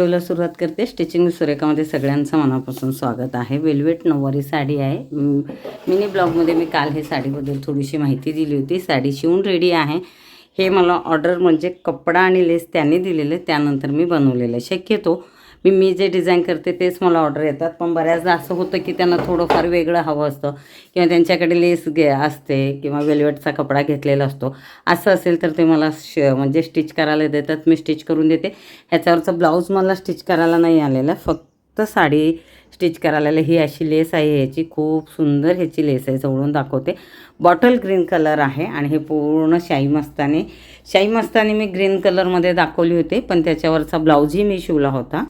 व्हिडिओला सुरुवात करते. स्टिचिंग सुरेखामध्ये सगळ्यांचं मनापासून स्वागत आहे. वेल्वेट नऊवारी साडी आहे. मिनी ब्लॉगमध्ये मी काल हे साडीबद्दल थोडीशी माहिती दिली होती. साडी शिवून रेडी आहे. हे मला ऑर्डर म्हणजे कपडा आणि लेस त्यांनी दिलेलं. आहे त्यानंतर मी बनवलेलं. आहे शक्यतो मी मी जे डिझाईन करते तेच मला ऑर्डर येतात. पण बऱ्याचदा असं होतं की त्यांना थोडंफार वेगळं हवं असतं. किंवा त्यांच्याकडे लेस घे असते किंवा वेल्वेटचा कपडा घेतलेला असतो. असं असेल तर ते मला श म्हणजे स्टिच करायला देतात. मी स्टिच करून देते. ह्याच्यावरचं ब्लाऊज मला स्टिच करायला नाही आलेला. फक्त साडी स्टिच करायला. ही अशी लेस आहे. ह्याची खूप सुंदर ह्याची लेस आहे. जवळून दाखवते. बॉटल ग्रीन कलर आहे आणि हे पूर्ण शाही मस्तानी. शाही मस्तानी मी ग्रीन कलरमध्ये दाखवली होती. पण त्याच्यावरचा ब्लाऊजही मी शिवला होता.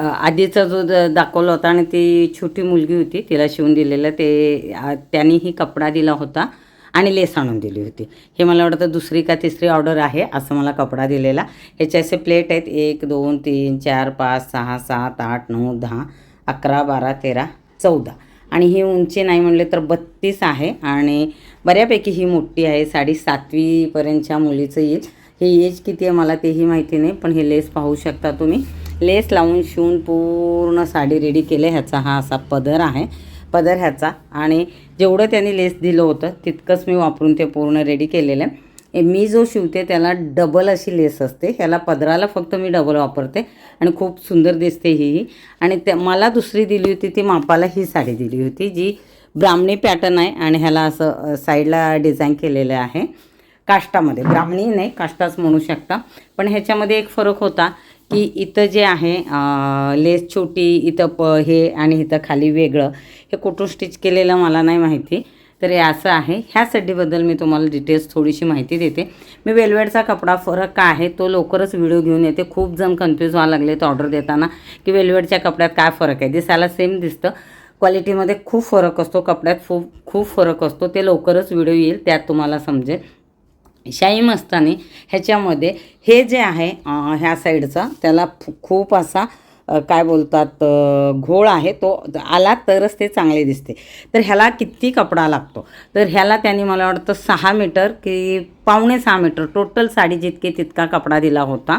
आधीचा जो द दाखवला होता आणि ती छोटी मुलगी होती तिला शिवून दिलेलं ते त्यांनीही कपडा दिला होता आणि लेस आणून दिली होती. हे मला वाटतं दुसरी का तिसरी ऑर्डर आहे असं मला कपडा दिलेला. ह्याचे असे प्लेट आहेत एक दोन तीन चार पाच सहा सात आठ नऊ दहा अकरा बारा तेरा चौदा. आणि ही उंची नाही म्हणले तर बत्तीस आहे आणि बऱ्यापैकी ही मोठी आहे साडी सातवीपर्यंतच्या मुलीचं येईल. ही एज किती आहे मला तेही माहिती नाही पण हे लेस पाहू शकता तुम्ही. लेस लावून शिवून पूर्ण साडी रेडी केले. ह्याचा हा असा पदर आहे. पदर ह्याचा. आणि जेवढं त्यांनी लेस दिलं होतं तितकंच मी वापरून ते पूर्ण रेडी केलेलं आहे. मी जो शिवते त्याला डबल अशी लेस असते. ह्याला पदराला फक्त मी डबल वापरते. आणि खूप सुंदर दिसते ही. आणि त्या मला दुसरी दिली होती ती मापाला ही साडी दिली होती जी ब्राह्मणी पॅटर्न आहे. आणि ह्याला असं साईडला डिझाईन केलेलं आहे. काष्टामध्ये ब्राह्मणी नाही काष्टाच म्हणू शकता. पण ह्याच्यामध्ये एक फरक होता. की इथं जे आहे लेस छोटी इथं प हे आणि इथं खाली वेगळं हे कुठून स्टिच केलेलं मला नाही माहिती. तर हे असं आहे. ह्या सड्डीबद्दल मी तुम्हाला डिटेल्स थोडीशी माहिती देते. मी वेलवेटचा कपडा फरक काय आहे तो लवकरच व्हिडिओ घेऊन येते. खूप जण कन्फ्यूज व्हायला लागले तर ऑर्डर देताना की वेलवेटच्या कपड्यात काय फरक आहे. दिसायला सेम दिसतं. क्वालिटीमध्ये खूप फरक असतो. कपड्यात खूप खूप फरक असतो. ते लवकरच व्हिडिओ येईल त्यात तुम्हाला समजेल. शाही मस्तानी ह्याच्यामध्ये हे जे आहे ह्या साईडचा त्याला खूप असा काय बोलतात घोळ आहे तो आला तरच ते चांगले दिसते. तर ह्याला किती कपडा लागतो? तर ह्याला त्यांनी मला वाटतं सहा मीटर की पावणे सहा मीटर टोटल साडी जितके तितका कपडा दिला होता.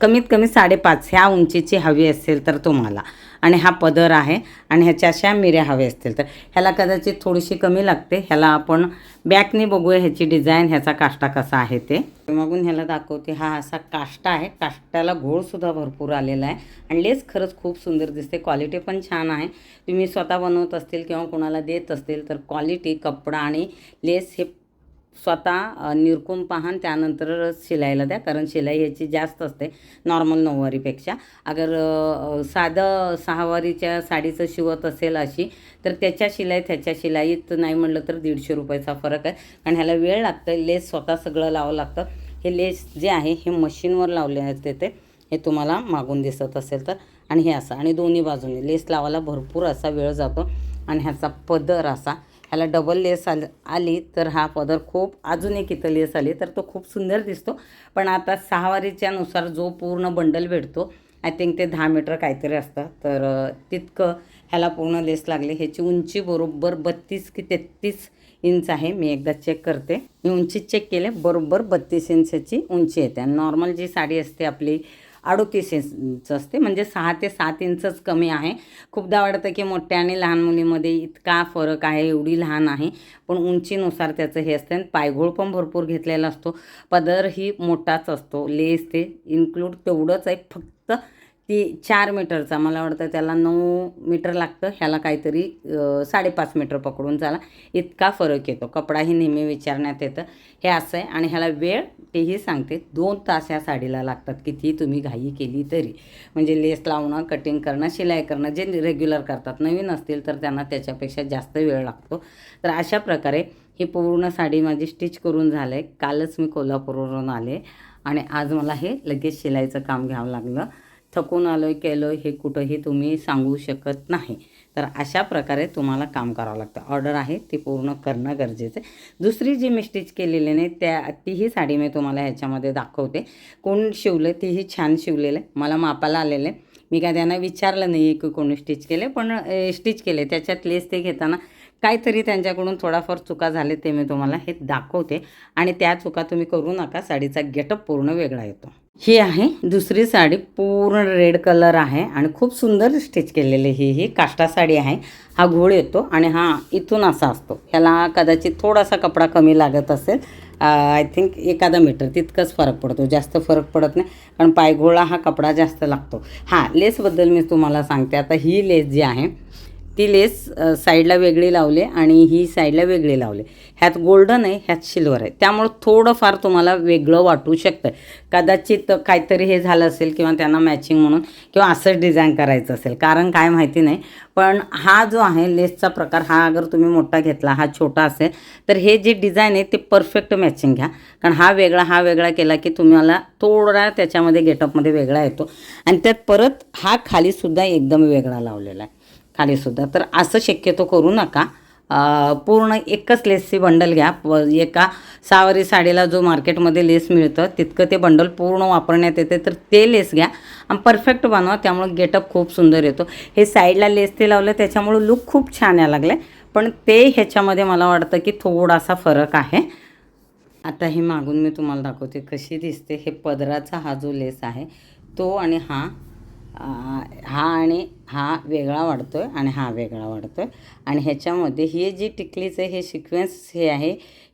कमीत कमी साडेपाच ह्या उंचीची हवी असेल तर तुम्हाला. आणि हा पदर आहे आणि ह्याच्या अशा मिऱ्या हवे असतील तर ह्याला कदाचित थोडीशी कमी लागते. ह्याला आपण बॅकने बघूया ह्याची डिझाईन ह्याचा काष्टा कसा आहे ते. मागून ह्याला दाखवते. हा असा काष्टा आहे. काष्टाला घोळसुद्धा भरपूर आलेला आहे आणि लेस खरंच खूप सुंदर दिसते. क्वालिटी पण छान आहे. तुम्ही स्वतः बनवत असतील किंवा कोणाला देत असतील तर क्वालिटी कपडा आणि लेस हे स्वतः निरकून पाहान त्यानंतर शिलाईला द्या. कारण शिलाई ह्याची जास्त असते नॉर्मल नऊवारीपेक्षा. अगर साधं सहावारीच्या साडीचं शिवत असेल अशी तर त्याच्या शिलाई त्याच्या शिलाईत नाही म्हटलं तर दीडशे रुपयाचा फरक आहे. कारण ह्याला वेळ लागतं लेस स्वतः सगळं लावावं लागतं. हे लेस जे आहे हे मशीनवर लावले आहेत ते हे तुम्हाला मागून दिसत असेल तर. आणि हे असं आणि दोन्ही बाजूने लेस लावायला भरपूर असा वेळ जातो. आणि ह्याचा पदर असा ह्याला डबल लेस आल आली तर हा पदर खूप अजून एक इथं लेस आली तर तो खूप सुंदर दिसतो. पण आता सहावारीच्या नुसार जो पूर्ण बंडल भेटतो आय थिंक ते दहा मीटर काहीतरी असतं. तर तितकं ह्याला पूर्ण लेस लागले. ह्याची उंची बरोबर बत्तीस की तेहतीस इंच आहे. मी एकदा चेक करते. मी उंची चेक केले बरोबर बत्तीस इंच ह्याची उंची येते. आणि नॉर्मल जी साडी असते आपली अडोतीस इंच असते. म्हणजे सहा ते सात इंचच कमी आहे. खूपदा वाटतं की मोठ्या आणि लहान मुलीमध्ये इतका फरक आहे एवढी लहान आहे. पण उंचीनुसार त्याचं हे असतं. आणि पायघोळ पण भरपूर घेतलेला असतो. पदर ही मोठाच असतो. लेस ते इन्क्लूड तेवढंच आहे. फक्त ती चार मीटरचा. मला वाटतं त्याला नऊ मीटर लागतं. ह्याला काहीतरी साडेपाच मीटर पकडून चाला इतका फरक येतो. कपडाही नेहमी विचारण्यात येतं. हे असं आहे. आणि ह्याला वेळ तेही सांगते दोन तास ह्या साडीला लागतात किती तुम्ही घाई केली तरी. म्हणजे लेस लावणं कटिंग करणं शिलाई करणं जे रेग्युलर करतात नवीन असतील तर त्यांना त्याच्यापेक्षा जास्त वेळ लागतो. तर अशा प्रकारे ही पूर्ण साडी माझी स्टिच करून झालं आहे कालच मी कोल्हापूरवरून आले आणि आज मला हे लगेच शिलाईचं काम घ्यावं लागलं. थकून आलो आहे केलं हे कुठंही तुम्ही सांगू शकत नाही. तर अशा प्रकारे तुम्हाला काम करावं लागतं. ऑर्डर आहे ती पूर्ण करणं गरजेचं आहे. दुसरी जी मी स्टिच केलेली नाही त्या तीही साडी मी तुम्हाला ह्याच्यामध्ये दाखवते. कोण शिवलं तीही छान शिवलेलं आहे. मला मापाला आलेलं आहे. मी काय त्यांना विचारलं नाही आहे की कोणी स्टिच केले पण स्टिच केले त्याच्यात लेस ते घेताना काहीतरी त्यांच्याकडून थोडाफार चुका झाले ते मी तुम्हाला हे दाखवते. आणि त्या चुका तुम्ही करू नका. साडीचा गेटअप पूर्ण वेगळा येतो. ही आहे दुसरी साडी पूर्ण रेड कलर आहे आणि खूप सुंदर स्टिच केलेली ही ही काष्टा साडी आहे. हा घोळ येतो आणि हा इथून असा असतो. ह्याला कदाचित थोडासा कपडा कमी लागत असेल आय थिंक एखादा मीटर तितकंच फरक पडतो. जास्त फरक पडत नाही कारण पायघोळा हा कपडा जास्त लागतो. हां लेसबद्दल मी तुम्हाला सांगते. आता ही लेस जी आहे ती लेस साईडला वेगळी लावली आणि ही साईडला वेगळी लावली. ह्यात गोल्डन आहे ह्यात सिल्वर आहे. त्यामुळं थोडंफार तुम्हाला वेगळं वाटू शकतं कदाचित काहीतरी हे झालं असेल किंवा त्यांना मॅचिंग म्हणून किंवा असंच डिझाईन करायचं असेल. कारण काय माहिती नाही पण हा जो आहे लेसचा प्रकार हा अगर तुम्ही मोठा घेतला हा छोटा असेल तर हे जे डिझाईन आहे ते परफेक्ट मॅचिंग घ्या. कारण हा वेगळा हा वेगळा केला की तुम्हाला थोडा त्याच्यामध्ये गेटअपमध्ये वेगळा येतो. आणि त्यात परत हा खालीसुद्धा एकदम वेगळा लावलेला आहे. खालीसुद्धा तर असं शक्यतो करू नका. पूर्ण एकच लेसची बंडल घ्या. व एका सहावारी साडीला जो मार्केटमध्ये लेस मिळतं तितकं ते बंडल पूर्ण वापरण्यात येते तर ते लेस घ्या. आणि परफेक्ट बनवा त्यामुळं गेटअप खूप सुंदर येतो. हे साईडला लेस ते लावलं त्याच्यामुळं लुक खूप छान यायला लागलं पण ते ह्याच्यामध्ये मला वाटतं की थोडासा फरक आहे. आता हे मागून मी तुम्हाला दाखवते कशी दिसते. हे पदराचा हा जो लेस आहे तो आणि हा हा आणि हा वेगळा वाढतो आहे आणि हा वेगळा वाढतो आहे आणि ह्याच्यामध्ये हे जी टिकलीचं हे सिक्वेन्स हे आहे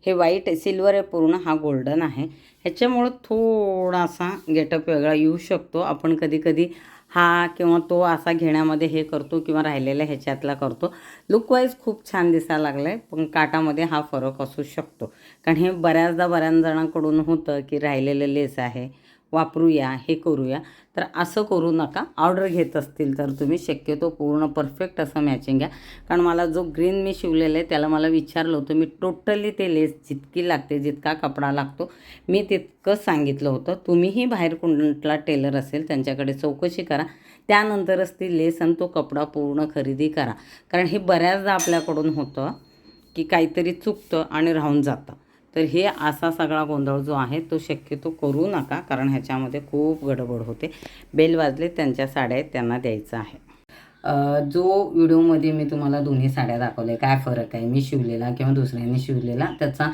हे वाईट सिल्वर आहे पूर्ण हा गोल्डन आहे. ह्याच्यामुळं थोडासा गेटअप वेगळा येऊ शकतो. आपण कधी कधी हा किंवा तो असा घेण्यामध्ये हे करतो किंवा राहिलेला ह्याच्यातला करतो. लुकवाईज खूप छान दिसायला लागलं आहे पण काटामध्ये हा फरक असू शकतो. कारण हे बऱ्याचदा बऱ्याच जणांकडून होतं की राहिलेलं लेस आहे. वापरूया हे करूया. तर असं करू नका. ऑर्डर घेत असतील तर तुम्ही शक्यतो पूर्ण परफेक्ट असं मॅचिंग घ्या. कारण मला जो ग्रीन मी शिवलेलं आहे त्याला मला विचारलं होतं मी टोटली ते लेस जितकी लागते जितका कपडा लागतो मी तितकं सांगितलं होतं. तुम्हीही बाहेर कुठला टेलर असेल त्यांच्याकडे चौकशी करा. त्यानंतरच ती लेस आणि तो कपडा पूर्ण खरेदी करा. कारण हे बऱ्याचदा आपल्याकडून होतं की काहीतरी चुकतं आणि राहून जातं. तर हे असा सगळा गोंधळ जो आहे तो शक्यतो करू नका कारण ह्याच्यामध्ये खूप गडबड होते. बेल वाजले त्यांच्या साड्या आहेत त्यांना द्यायचं आहे. जो व्हिडिओमध्ये मी तुम्हाला दोन्ही साड्या दाखवल्या काय फरक आहे? मी शिवलेला किंवा दुसऱ्यांनी शिवलेला? त्याचा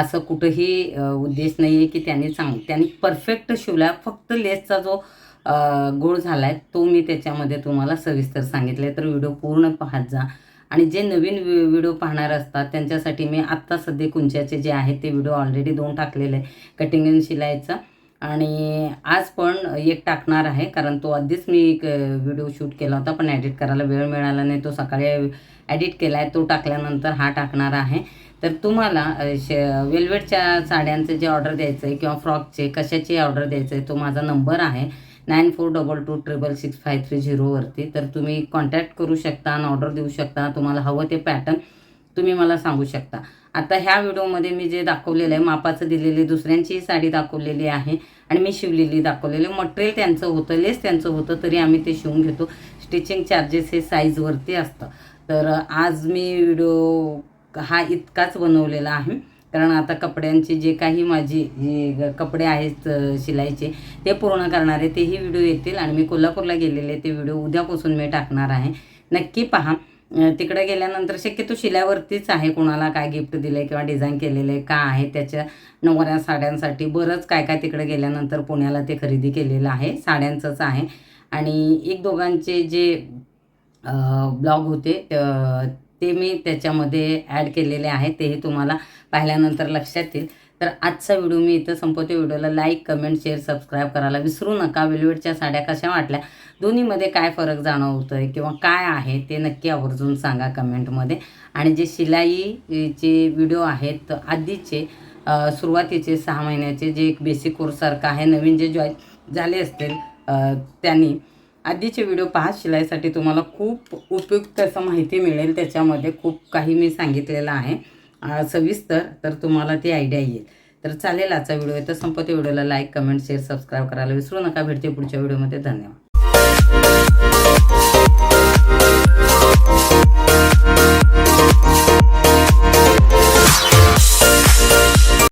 असं कुठंही उद्देश नाही आहे की त्यांनी चांग त्यांनी परफेक्ट शिवला फक्त लेसचा जो गोळ झाला आहे तो मी त्याच्यामध्ये तुम्हाला सविस्तर सांगितले तर व्हिडिओ पूर्ण पाहत जा. आणि जे नवीन व्हिडिओ पाहणार असतात त्यांच्यासाठी मी आत्ता सध्या कुंच्याचे जे आहेत ते व्हिडिओ ऑलरेडी दोन टाकलेले आहे कटिंग अँड शिलायचा आणि आज पण एक टाकणार आहे कारण तो आधीच मी एक व्हिडिओ शूट केला होता पण एडिट करायला वेळ मिळाला नाही. तो सकाळी एडिट केला आहे तो टाकल्यानंतर हा टाकणार आहे. तर तुम्हाला शे श वेल्वेटच्या साड्यांचं जे ऑर्डर द्यायचं आहे किंवा फ्रॉकचे कशाची ऑर्डर द्यायचं आहे तो माझा नंबर आहे. Nine four double two triple six five three झिरोवरती तर तुम्ही कॉन्टॅक्ट करू शकता आणि ऑर्डर देऊ शकता. तुम्हाला हवं ते पॅटर्न तुम्ही मला सांगू शकता. आता ह्या व्हिडिओमध्ये मी जे दाखवलेलं आहे मापाचं दिलेली दुसऱ्यांचीही साडी दाखवलेली आहे आणि मी शिवलेली दाखवलेली. मटेरियल त्यांचं होतं लेस त्यांचं होतं तरी आम्ही ते शिवून घेतो. स्टिचिंग चार्जेस हे साईजवरती असतं. तर आज मी व्हिडिओ हा इतकाच बनवलेला आहे. कारण आता कपड्यांचे जे काही माझी जे ग- कपडे आहेत शिलाईचे ते पूर्ण करणारे तेही व्हिडिओ येतील आणि मी कोल्हापूरला गेलेले ते व्हिडिओ उद्यापासून मी टाकणार आहे. नक्की पहा. तिकडे गेल्यानंतर शक्यतो शिल्यावरतीच आहे कोणाला काय गिफ्ट दिलं आहे किंवा डिझाईन केलेलं आहे का आहे त्याच्या नवऱ्या साड्यांसाठी बरंच काय काय तिकडे गेल्यानंतर पुण्याला ते खरेदी केलेलं आहे साड्यांचंच आहे. आणि एक दोघांचे जे ब्लॉग होते ते मी त्याच्यामध्ये ॲड केलेले आहे तेही तुम्हाला पाहिल्यानंतर लक्षात येईल. तर आजचा व्हिडिओ मी इथं संपवते व्हिडिओला लाईक कमेंट शेअर सबस्क्राईब करायला विसरू नका. वेलवेटच्या साड्या कशा वाटल्या दोन्हीमध्ये काय फरक जाणवतो आहे किंवा काय आहे ते नक्की आवर्जून सांगा कमेंटमध्ये आणि जे शिलाईचे व्हिडिओ आहेत आधीचे सुरुवातीचे सहा महिन्याचे जे एक बेसिक कोर्ससारखं आहे नवीन जे जॉईन झाले असतील त्यांनी आधीचे व्हिडिओ पहा शिलाईसाठी तुम्हाला खूप उपयुक्त असं माहिती मिळेल. त्याच्यामध्ये खूप काही मी सांगितलेलं आहे. सविस्तर तर तुम्हाला ती आयडिया येईल. तर चालेल आजचा व्हिडिओ. आहे तर संपत्ती व्हिडिओला लाईक कमेंट शेअर सबस्क्राईब करायला विसरू नका. भेटते पुढच्या व्हिडिओमध्ये. धन्यवाद.